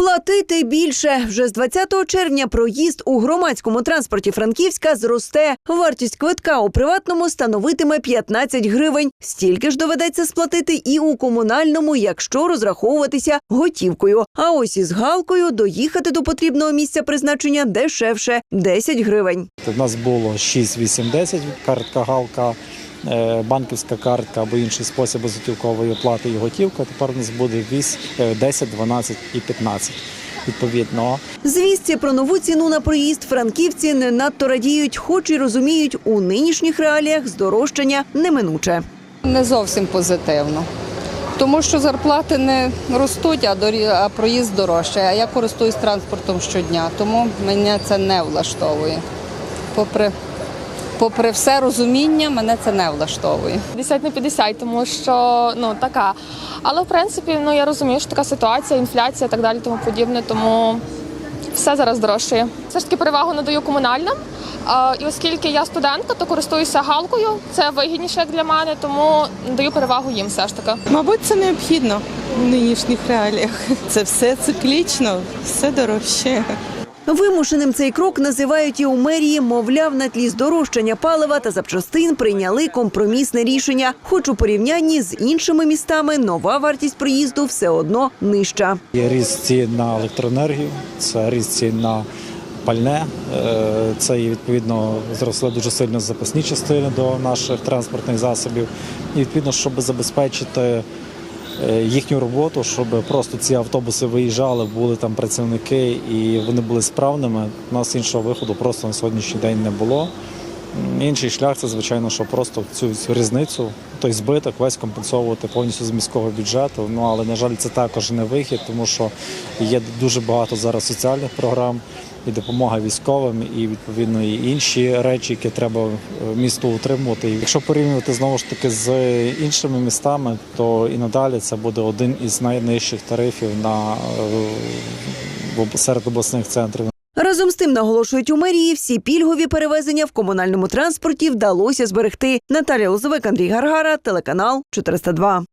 Платити більше вже з 20 червня проїзд у громадському транспорті Франківська зросте. Вартість квитка у приватному становитиме 15 гривень. Стільки ж доведеться сплатити і у комунальному, якщо розраховуватися готівкою. А ось із галкою доїхати до потрібного місця призначення дешевше 10 гривень. У нас було 6, 8, 10 картка галка, банківська картка або інший спосіб безготівкової оплати і готівка. Тепер у нас буде 8, е, 10, 12 і 15. Відповідно, Звістці про нову ціну на проїзд франківці не надто радіють, хоч і розуміють, у нинішніх реаліях здорожчання неминуче. Не зовсім позитивно. Тому що зарплати не ростуть, а, дорі... а проїзд дорожчає. А я користуюсь транспортом щодня, тому мене це не влаштовує. Попри, попри все розуміння, мене це не влаштовує. 50 на 50, тому що ну така. Але в принципі, ну я розумію, що така ситуація, інфляція і так далі, тому подібне, тому все зараз дорожчає. Все ж таки перевагу надаю комунальним. А, і оскільки я студентка, то користуюся галкою. Це вигідніше як для мене, тому даю перевагу їм все ж таки. Мабуть, це необхідно в нинішніх реаліях. Це все циклічно, все дорожче. Вимушеним цей крок називають і у мерії, мовляв, на тлі здорожчання палива та запчастин прийняли компромісне рішення. Хоч у порівнянні з іншими містами нова вартість проїзду все одно нижча. є ріст цін на електроенергію, це ріст цін на пальне. Е, Це відповідно зросли дуже сильно запасні частини до наших транспортних засобів. І відповідно, щоб забезпечити їхню роботу, щоб просто ці автобуси виїжджали, були там працівники і вони були справними. У нас іншого виходу просто на сьогоднішній день не було. Інший шлях це звичайно, що просто цю, цю різницю, той збиток весь компенсовувати повністю з міського бюджету. Ну але на жаль, це також не вихід, тому що є дуже багато зараз соціальних програм і допомога військовим, і відповідно і інші речі, які треба е, місту утримувати. І якщо порівнювати знову ж таки з іншими містами, то і надалі це буде один із найнижчих тарифів на е, серед обласних центрів. Разом з тим наголошують у мерії, всі пільгові перевезення в комунальному транспорті вдалося зберегти. Наталія Лозовик, Андрій Гаргара, телеканал 402.